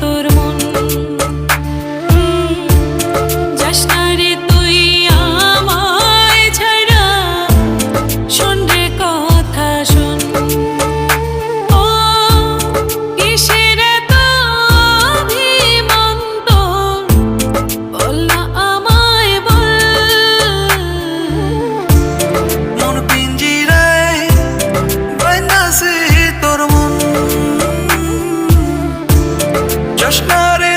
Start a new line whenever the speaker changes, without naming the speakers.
তোর
জশ্নারে